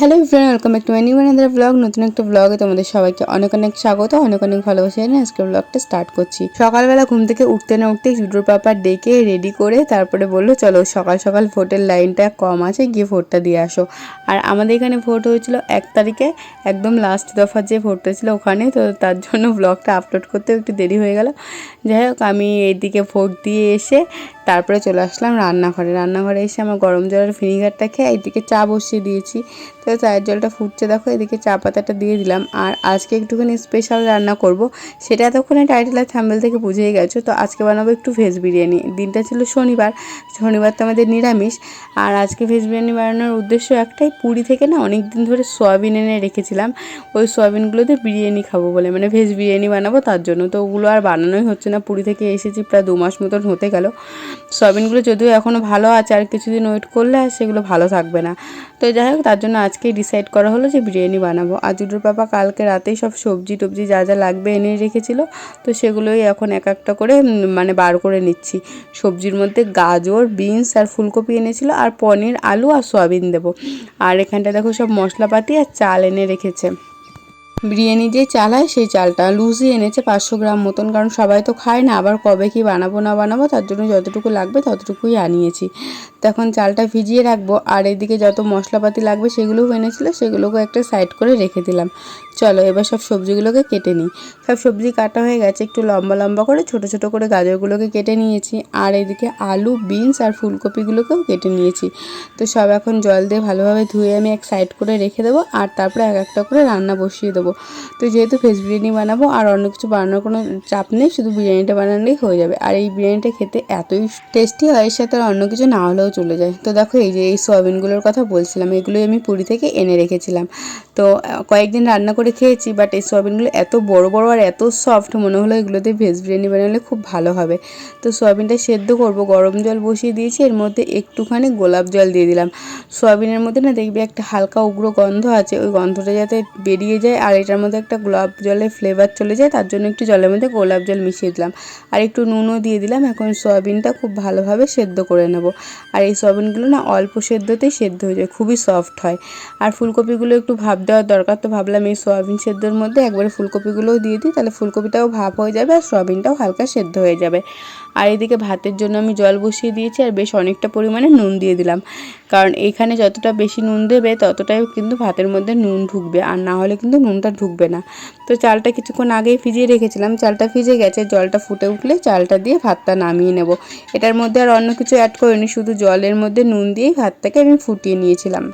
Hello friend, welcome back to my new another blog নতুন একটা ব্লগে তোমাদের সবাইকে অনেক অনেক স্বাগত, অনেক অনেক ভালোবাসা জানিয়ে আজকে ব্লগটা স্টার্ট করছি। সকালবেলা ঘুম থেকে উঠতে না উঠতে জুডোর পাপা ডেকে রেডি করে তারপরে বলল, চলো সকাল সকাল ভোটের লাইনটা কম আছে, গিয়ে ভোটটা দিয়ে আসো। আর আমাদের এখানে ভোট হয়েছিল এক তারিখে, একদম লাস্ট দফার যে ভোটটা ছিল ওখানে, তো তার জন্য ব্লগটা আপলোড করতে একটু দেরি হয়ে গেল। যাই হোক, আমি এইদিকে ভোট দিয়ে এসে তারপরে চলে আসলাম রান্নাঘরে। রান্নাঘরে এসে আমার গরম জলের ভিনিগারটা খেয়ে এইদিকে চা বসিয়ে দিয়েছি। তো চায়ের জলটা ফুটছে, দেখো এদিকে চা পাতাটা দিয়ে দিলাম। আর আজকে একটুখানি স্পেশাল রান্না করব। সেটা এতক্ষণে টাইটেল আর থাম্বেল থেকে বুঝেই গেছো। তো আজকে বানাবো একটু ভেজ বিরিয়ানি। দিনটা ছিল শনিবার। শনিবার তো আমাদের নিরামিষ। আর আজকে ভেজ বিরিয়ানি বানানোর উদ্দেশ্য একটাই, পুরী থেকে না অনেক দিন ধরে সয়াবিন এনে রেখেছিলাম। ওই সয়াবিনগুলোতে বিরিয়ানি খাব বলে। মানে ভেজ বিরিয়ানি বানাবো তার জন্য। তো ওগুলো আর বানানোই হচ্ছে না। পুরী থেকে এসেছি প্রায় দু মাস মতন হতে গেল। সয়াবিনগুলো যদিও এখনও ভালো আছে, আর কিছুদিন ওয়েট করলে আর সেগুলো ভালো থাকবে না। তো যাই হোক, তার জন্য আজকেই ডিসাইড করা হলো যে বিরিয়ানি বানাবো। আর জুডোর পাপা কালকে রাতেই সব সবজি টবজি যা যা লাগবে এনে রেখেছিল, তো সেগুলোই এখন এক একটা করে মানে বার করে নিচ্ছি। সবজির মধ্যে গাজর বিনস আর ফুলকপি এনেছিল, আর পনির, আলু আর সয়াবিন দেবো। আর এখানটা দেখো সব মশলাপাতি আর চাল এনে রেখেছে। বিরিয়ানি যে চাল হয় সেই চালটা লুজই এনেছে পাঁচশো গ্রাম মতন। কারণ সবাই তো খায় না, আবার কবে কি বানাবো, না বানাবো, তার জন্য যতটুকু লাগবে ততটুকুই আনিয়েছি। তখন চালটা ভিজিয়ে রাখব, আর এদিকে যত মশলাপাতি লাগবে সেগুলোও এনেছিলো সেগুলোকে একটা সাইড করে রেখে দিলাম। চলো এবার সব সবজিগুলোকে কেটে নিই। সব সবজি কাটা হয়ে গেছে, একটু লম্বা লম্বা করে, ছোট ছোট করে গাজরগুলোকে কেটে নিয়েছি, আর এদিকে আলু, বিনস আর ফুলকপিগুলোকেও কেটে নিয়েছি। তো সব এখন জল দিয়ে ভালোভাবে ধুয়ে আমি এক সাইড করে রেখে দেবো, আর তারপরে এক একটা করে রান্না বসিয়ে দেবো। তো যেহেতু ভেজ বিরিয়ানি বানাবো আর অন্য কিছু বানানোর কোনো চাপ নেই, শুধু বিরিয়ানিটা বানালেই হয়ে যাবে। আর এই বিরিয়ানিটা খেতে এতই টেস্টি হয়, এর সাথে আর অন্য কিছু না হলেও চলে যায়। তো দেখো এই যে এই সোয়াবিনগুলোর কথা বলছিলাম, এগুলোই আমি পুরী থেকে এনে রেখেছিলাম। তো কয়েকদিন রান্না করে খেয়েছি বাট এই সোয়াবিনগুলো এত বড় বড় আর এত সফট মনে হলো এগুলোতে ভেজ বিরিয়ানি বানালে খুব ভালো হবে। তো সোয়াবিনটা সেদ্ধ করব, গরম জল বসিয়ে দিয়েছি, এর মধ্যে একটুখানি গোলাপ জল দিয়ে দিলাম। সোয়াবিনের মধ্যে না দেখবি একটা হালকা উগ্র গন্ধ আছে, ওই গন্ধটা যাতে বেরিয়ে যায় আর এটার মধ্যে একটা গোলাপ জলের ফ্লেভার চলে যায়, তার জন্য একটু জলের মধ্যে গোলাপ জল মিশিয়ে দিলাম। আর একটু নুনও দিয়ে দিলাম, এখন সয়াবিনটা খুব ভালোভাবে সেদ্ধ করে নেব। আর এই সয়াবিনগুলো না অল্প সেদ্ধতেই সেদ্ধ হয়ে যায়, খুবই সফট হয়। আর ফুলকপিগুলো একটু ভাপ দেওয়ার দরকার, তো ভাবলাম এই সয়াবিন সেদ্ধর মধ্যে একবারে ফুলকপিগুলোও দিয়ে দিই, তাহলে ফুলকপিটাও ভাপ হয়ে যাবে আর সয়াবিনটাও হালকা সেদ্ধ হয়ে যাবে। আর এদিকে ভাতের জন্য আমি জল বসিয়ে দিয়েছি আর বেশ অনেকটা পরিমাণে নুন দিয়ে দিলাম। কারণ এখানে যতটা বেশি নুন দেবে, ততটাই কিন্তু ভাতের মধ্যে নুন ঢুকবে, আর না হলে কিন্তু নুনটা ঢুকবে না। তো চালটা কিছুক্ষণ আগেই ভিজিয়ে রেখেছিলাম। চালটা ভিজে গেছে, জলটা ফুটে উঠলে চালটা দিয়ে ভাতটা নামিয়ে নেব। এটার মধ্যে আর অন্য কিছু অ্যাড করিনি, শুধু জলের মধ্যে নুন দিয়েই ভাতটাকে আমি ফুটিয়ে নিয়েছিলাম।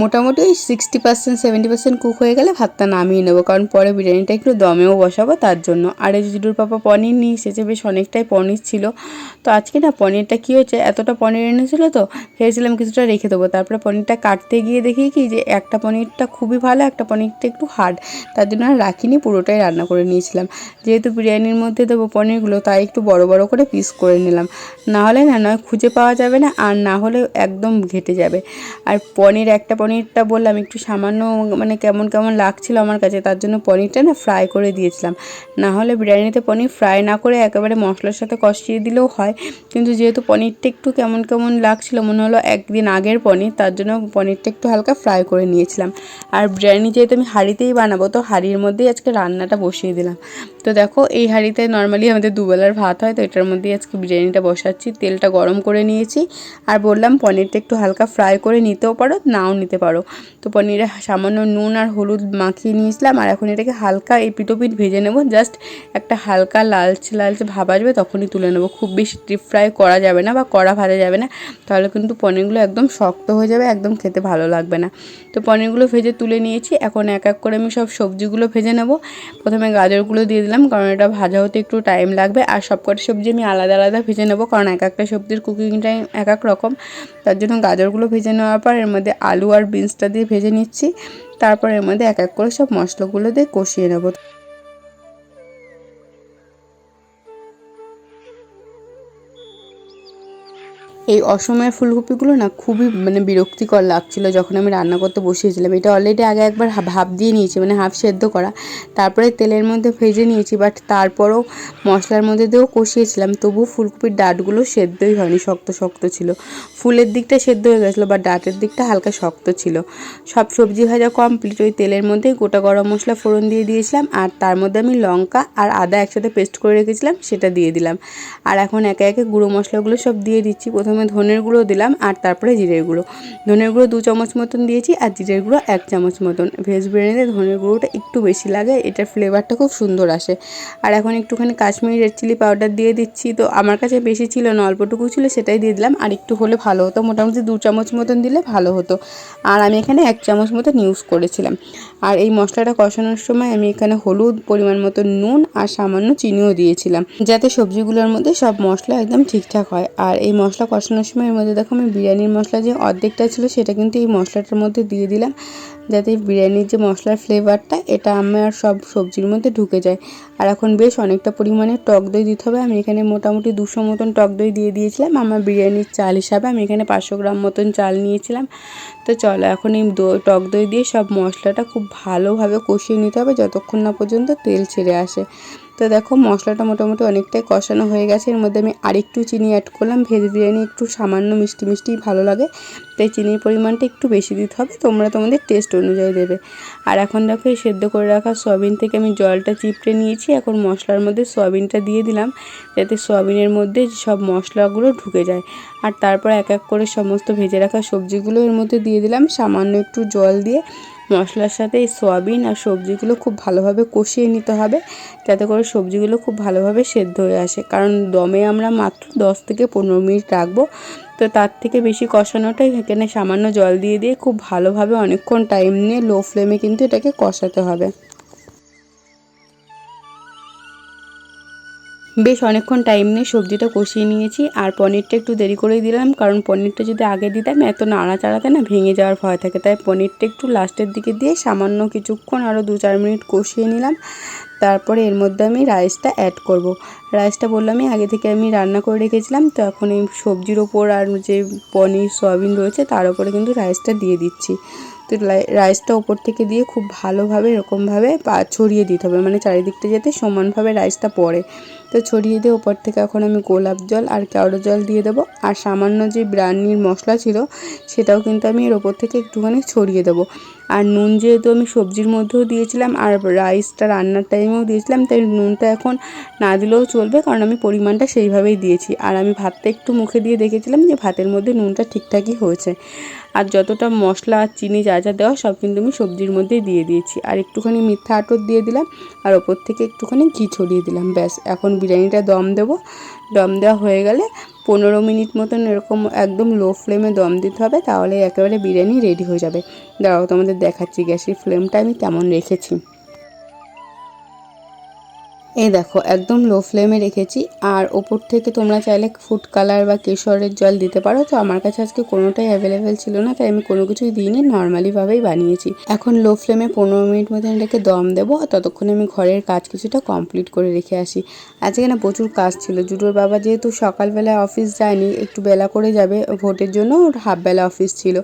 মোটামুটি ওই sixty percent seventy percent cook হয়ে গেলে ভাতটা নামিয়ে নেব। কারণ পরে বিরিয়ানিটা একটু দমেও বসাবো, তার জন্য। আর এই জিডুর পাপা পনির নিয়ে এসেছে, বেশ অনেকটাই পনির ছিল। তো আজকে না পনিরটা কী হয়েছে, এতটা পনির এনেছিলো তো, ভেবেছিলাম কিছুটা রেখে দেবো। তারপরে পনিরটা কাটতে গিয়ে দেখি কি যে একটা পনিরটা খুবই ভালো, একটা পনিরটা একটু হার্ড তার জন্য আর রাখিনি, পুরোটাই রান্না করে নিয়েছিলাম। যেহেতু বিরিয়ানির মধ্যে দেবো পনিরগুলো, তাই একটু বড় বড় করে পিস করে নিলাম। না হলে না নয়, খুঁজে পাওয়া যাবে না, আর না হলে একদম ঘেটে যাবে। আর পনির একটা পনিরটা বললাম, একটু সামান্য মানে কেমন কেমন লাগছিল আমার কাছে, তার জন্য পনিরটা না ফ্রাই করে দিয়েছিলাম। না হলে বিরিয়ানিতে পনির ফ্রাই না করে একেবারে মশলার সাথে কষিয়ে দিলেও হয়, কিন্তু যেহেতু পনিরটা একটু কেমন কেমন লাগছিল, মনে হলো একদিন আগের পনির, তার জন্য পনিরটা একটু হালকা ফ্রাই করে নিয়েছিলাম। আর বিরিয়ানি যেহেতু আমি হাঁড়িতেই বানাবো, তো হাঁড়ির মধ্যেই আজকে রান্নাটা বসিয়ে দিলাম। তো দেখো, এই হাঁড়িতে নর্মালি আমাদের দুবেলার ভাত হয়, তো এটার মধ্যেই আজকে বিরিয়ানিটা বসাচ্ছি, তেলটা গরম করে নিয়েছি। আর বললাম পনিরটা একটু হালকা ফ্রাই করে নিতেও পারো, নাও নিতে পারো। তো পনিরে, সামান্য নুন আর হলুদ মাখিয়ে নিয়েছিলাম আর এখন এটাকে হালকা এই পিটোপিট ভেজে নেব। জাস্ট একটা হালকা লালচে লালচে ভাব আসবে তখনই তুলে নেব। খুব বেশি ডিপ ফ্রাই করা যাবে না বা কড়া ভাজা যাবে না। তাহলে কিন্তু পনিরগুলো একদম শক্ত হয়ে যাবে, একদম খেতে ভালো লাগবে না। তো পনিরগুলো ভেজে তুলে নিয়েছি। এখন এক এক করে আমি সব সবজিগুলো ভেজে নেব। প্রথমে গাজরগুলো দিয়ে দিলাম কারণ এটা ভাজা হতে একটু টাইম লাগবে। আর সব কটা সবজি আমি আলাদা আলাদা ভেজে নেব কারণ এক একটা সবজির কুকিং টাইম এক এক রকম। তার জন্য গাজরগুলো ভেজে নেওয়ার পর এর মধ্যে আলু আর বিনসটা দিয়ে ভেজে নিচ্ছি। তারপর এর মধ্যে এক এক করে সব মশলাগুলো দিয়ে কষিয়ে নেব। এই অসময়ের ফুলকপিগুলো না খুবই মানে বিরক্তিকর লাগছিল যখন আমি রান্না করতে বসিয়েছিলাম। এটা অলরেডি আগে একবার ভাপ দিয়ে নিয়েছি মানে হাফ সেদ্ধ করা। তারপরে তেলের মধ্যে ভেজে নিয়েছি বাট তারপরও মশলার মধ্যে দিয়েও কষিয়েছিলাম। তবু ফুলকপির ডাঁটগুলো সেদ্ধই হয়নি, শক্ত শক্ত ছিল। ফুলের দিকটা সেদ্ধ হয়ে গেছিল বা ডাঁটের দিকটা হালকা শক্ত ছিল। সব সবজি ভাজা কমপ্লিট ওই তেলের মধ্যে গোটা গরম মশলা ফোড়ন দিয়ে দিয়েছিলাম, আর তার মধ্যে আমি লঙ্কা আর আদা একসাথে পেস্ট করে রেখেছিলাম, সেটা দিয়ে দিলাম। আর এখন একে একে গুঁড়ো মশলাগুলো সব দিয়ে দিচ্ছি, প্রথমে ধনের গুঁড়ো দিলাম আর তারপরে জিরের গুঁড়ো। ধনের গুঁড়ো দু চামচ মতন দিয়েছি আর জিরের গুঁড়ো এক চামচ মতন। ভেজ বিরিয়ানিতে ধনের গুঁড়োটা একটু বেশি লাগে, এটার ফ্লেভারটা খুব সুন্দর আসে। আর এখন একটুখানি কাশ্মীরি রেড চিলি পাউডার দিয়ে দিচ্ছি। তো আমার কাছে বেশি ছিল না, অল্পটুকু ছিল সেটাই দিয়ে দিলাম। আর একটু হলে ভালো হতো, মোটামুটি দু চামচ মতন দিলে ভালো হতো। আর আমি এখানে এক চামচ মতন ইউজ করেছিলাম। আর এই মশলাটা কষানোর সময় আমি এখানে হলুদ পরিমাণ মতো নুন আর সামান্য চিনিও দিয়েছিলাম। যাতে সবজিগুলোর মধ্যে সব মশলা একদম ঠিকঠাক হয়। আর এই মশলা কষানোর সময় এর মধ্যে দেখো আমি বিরিয়ানির মশলা যে অর্ধেকটা ছিল সেটা কিন্তু এই মশলাটার মধ্যে দিয়ে দিলাম, যাতে বিরিয়ানির যে মশলার ফ্লেভারটা এটা আমার সব সবজির মধ্যে ঢুকে যায়। আর এখন বেশ অনেকটা পরিমাণে টক দই দিতে হবে। আমি এখানে মোটামুটি দুশো মতন টক দই দিয়ে দিয়েছিলাম। আমার বিরিয়ানির চাল হিসাবে আমি এখানে পাঁচশো গ্রাম মতন চাল নিয়েছিলাম। তো চলো এখন এই টক দই দিয়ে সব মশলাটা খুব ভালোভাবে কষিয়ে নিতে হবে, যতক্ষণ না পর্যন্ত তেল ছেড়ে আসে। তো দেখো, মশলাটা মোটামুটি অনেকটাই কষানো হয়ে গেছে। এর মধ্যে আমি আরেকটু চিনি অ্যাড করলাম। ভেজ বিরিয়ানি একটু সামান্য মিষ্টি মিষ্টি ভালো লাগে। তাই চিনির পরিমাণটা একটু বেশি দিতে হবে, তোমরা তোমাদের টেস্ট অনুযায়ী দেবে। আর এখন দেখো এই সেদ্ধ করে রাখা সয়াবিন থেকে আমি জলটা চিপড়ে নিয়েছি, এখন মশলার মধ্যে সয়াবিনটা দিয়ে দিলাম, যাতে সয়াবিনের মধ্যে সব মশলাগুলো ঢুকে যায়। আর তারপর এক এক করে সমস্ত ভেজে রাখা সবজিগুলো এর মধ্যে দিয়ে দিলাম, সামান্য একটু জল দিয়ে মশলার সাথে এই সয়াবিন আর সবজিগুলো খুব ভালোভাবে কষিয়ে নিতে হবে, যাতে করে সবজিগুলো খুব ভালোভাবে সেদ্ধ হয়ে আসে। কারণ দমে আমরা মাত্র দশ থেকে পনেরো মিনিট রাখব তো তার থেকে বেশি কষানোটাই এখানে সামান্য জল দিয়ে দিয়ে খুব ভালোভাবে অনেকক্ষণ টাইম নিয়ে লো ফ্লেমে কিন্তু এটাকে কষাতে হবে। বেশ অনেকক্ষণ টাইম নিয়ে সবজিটা কষিয়ে নিয়েছি আর পনিরটা একটু দেরি করেই দিলাম, কারণ পনিরটা যদি আগে দিতাম এত নাড়াচাড়াতে না ভেঙে যাওয়ার ভয় থাকে। তাই পনিরটা একটু লাস্টের দিকে দিয়ে সামান্য কিছুক্ষণ আরও দু চার মিনিট কষিয়ে নিলাম। তারপরে এর মধ্যে আমি রাইসটা অ্যাড করব। রাইসটা বললামই আগে থেকে আমি রান্না করে রেখেছিলাম, তো এখন এই সবজির ওপর আর যে পনির, সয়াবিন রয়েছে, তার উপরে কিন্তু রাইসটা দিয়ে দিচ্ছি। তো রাইসটা ওপর থেকে দিয়ে খুব ভালোভাবে, এরকমভাবে পা, ছড়িয়ে দিতে হবে। মানে চারিদিকটা যাতে সমানভাবে রাইসটা পড়ে। তো ছড়িয়ে দিয়ে ওপর থেকে এখন আমি গোলাপ জল আর কেওড়া জল দিয়ে দেবো। আর সামান্য যে ব্রান্নির মশলা ছিল, সেটাও কিন্তু আমি এর ওপর থেকে একটুখানি ছড়িয়ে দেবো। আর নুন যেহেতু আমি সবজির মধ্যেও দিয়েছিলাম, আর রাইসটা রান্নার টাইমেও দিয়েছিলাম, তাই নুনটা এখন না দিলেও চলবে, কারণ আমি পরিমাণটা সেইভাবেই দিয়েছি। আর আমি ভাতটা একটু মুখে দিয়ে দেখেছিলাম যে ভাতের মধ্যে নুনটা ঠিকঠাকই হয়েছে। আর যতটা মশলা আর চিনি যা যা দেওয়া সব কিন্তু আমি সবজির মধ্যে দিয়ে দিয়েছি। আর একটুখানি মিথ্যা আটর দিয়ে দিলাম, আর ওপর থেকে একটুখানি ঘি ছড়িয়ে দিলাম, ব্যাস। এখন বিরিয়ানিটা দম দেব। দম দেওয়া হয়ে গেলে পনেরো মিনিট মতন এরকম একদম লো ফ্লেমে দম দিতে হবে, তাহলে একেবারে বিরিয়ানি রেডি হয়ে যাবে। দাঁড়াও তোমাদের দেখাচ্ছি, গ্যাসের ফ্লেমটা আমি কেমন রেখেছি। এই দেখো, একদম লো ফ্লেমে রেখেছি। আর ওপর থেকে তোমরা চাইলে ফুড কালার বা কেশরের জল দিতে পারো। তো আমার কাছে আজকে কোনোটাই অ্যাভেলেবেল ছিল না, তাই আমি কোনো কিছুই দিইনি। নর্মালিভাবেই বানিয়েছি। এখন লো ফ্লেমে পনেরো মিনিট মতন এটাকে দম দেবো আর ততক্ষণে আমি ঘরের কাজ কিছুটা কমপ্লিট করে রেখে আসি। আজকে না প্রচুর কাজ ছিল। জুটোর বাবা যেহেতু সকালবেলা অফিস যায়নি, একটু বেলা করে যাবে ভোটের জন্য, ওর হাফ বেলা অফিস ছিল।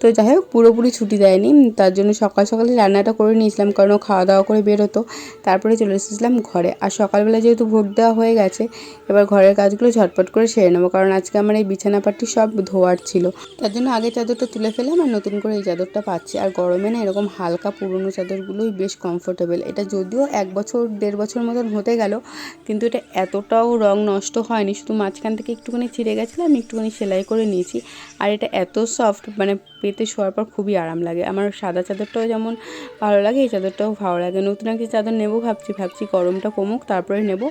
তো যাই হোক, পুরোপুরি ছুটি দেয়নি। তার জন্য সকাল সকালে রান্নাটা করে নিয়েছিলাম, কারণ ও খাওয়া দাওয়া করে বেরোতো। তারপরে চলে এসেছিলাম ঘরে। আর সকালবেলা যেহেতু ভোট দেওয়া হয়ে গেছে, এবার ঘরের কাজগুলো ঝটপট করে সেরে নেব, কারণ আজকে আমার এই বিছানাপাটি সব ধোয়ার ছিল। তার জন্য আগে চাদরটা তুলে ফেলাম আর নতুন করে এই চাদরটা পাচ্ছি। আর গরমে না এরকম হালকা পুরনো চাদরগুলোই বেশ কমফোর্টেবল এটা যদিও এক বছর, দেড় বছর মতন হতে গেল, কিন্তু এটা এতটাও রং নষ্ট হয়নি। শুধু মাঝখান থেকে একটুখানি ছিঁড়ে গেছিল, আমি একটুখানি সেলাই করে নিয়েছি। আর এটা এত সফট মানে পেতে শোয়ার পর খুবই আরাম লাগে। আমার সাদা চাদরটাও যেমন ভালো লাগে, এই চাদরটাও ভালো লাগে। নতুন একটা চাদর নেব, ভাবছি ভাবছি গরমটা কমুক, তারপরে নেব।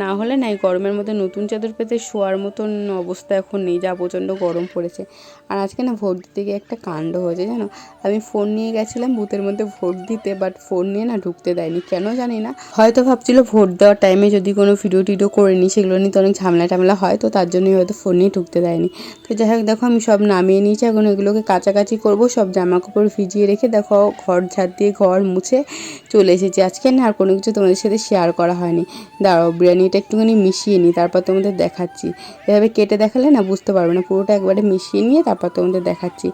না হলে না, এই গরমের মধ্যে নতুন চাদর পেতে শোয়ার মতন অবস্থা এখন নেই, যা প্রচণ্ড গরম পড়েছে। আর আজকে না ভোট দিতে গিয়ে একটা কাণ্ড হয়েছে, জানো? আমি ফোন নিয়ে গেছিলাম বুথের মধ্যে ভোট দিতে বাট ফোন নিয়ে না ঢুকতে দেয়নি। কেন জানি না। হয়তো ভাবছিল ভোট দেওয়ার টাইমে যদি কোনো ভিডিও টিডিও করে নিই, সেগুলো নিয়ে তো অনেক ঝামেলা টামেলা হয়, তো তার জন্যই হয়তো ফোন নিয়ে ঢুকতে দেয়নি। তো যাই হোক, দেখো আমি সব নামিয়ে নিয়েছি, এখন এগুলোকে কাছাকাছি করব, সব জামা কাপড় ভিজিয়ে রেখে দেখো, ঘর ঝাড় দিয়ে ঘর মুছে চলে এসেছি। আজকে না আর কোনো কিছু তোমাদের সাথে শেয়ার করা হয়নি। দাঁড়াও, বিরিয়ানি বিরিয়ানিটা একটুখানি মিশিয়ে নিই, তারপর তোমাদের দেখাচ্ছি। এভাবে কেটে দেখালে না বুঝতে পারবে না, পুরোটা একবারে মিশিয়ে নিয়ে তারপর তোমাদের দেখাচ্ছি।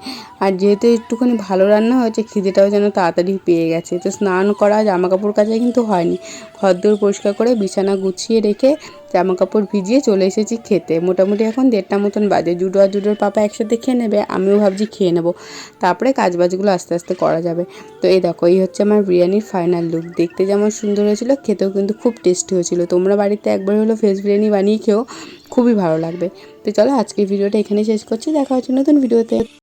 আর যেহেতু একটুখানি ভালো রান্না হয়েছে, খিদেটাও যেন তাড়াতাড়ি পেয়ে গেছে। তো স্নান করা জামা কাপড় কাচা কিন্তু হয়নি। ঘরদোর পরিষ্কার করে বিছানা গুছিয়ে রেখে জামা কাপড় ভিজিয়ে চলে এসেছি খেতে। মোটামুটি এখন দেড়টা মতন বাজে। জুডো আর জুডোর পাপা একসাথে খেয়ে নেবে, আমিও ভাবছি খেয়ে নেব। তারপরে কাজবাজগুলো আস্তে আস্তে করা যাবে। তো এই দেখো, এই হচ্ছে আমার বিরিয়ানির ফাইনাল লুক দেখতে যেমন সুন্দর হয়েছিল, খেতেও কিন্তু খুব টেস্টি হয়েছিল। তোমরা বাড়িতে একবার হলো ভেজ বিরিয়ানি বানিয়ে খেও, খুবই ভালো লাগবে। তো চলো আজকের ভিডিওটা এখানেই শেষ করছি। দেখা হচ্ছে নতুন ভিডিওতে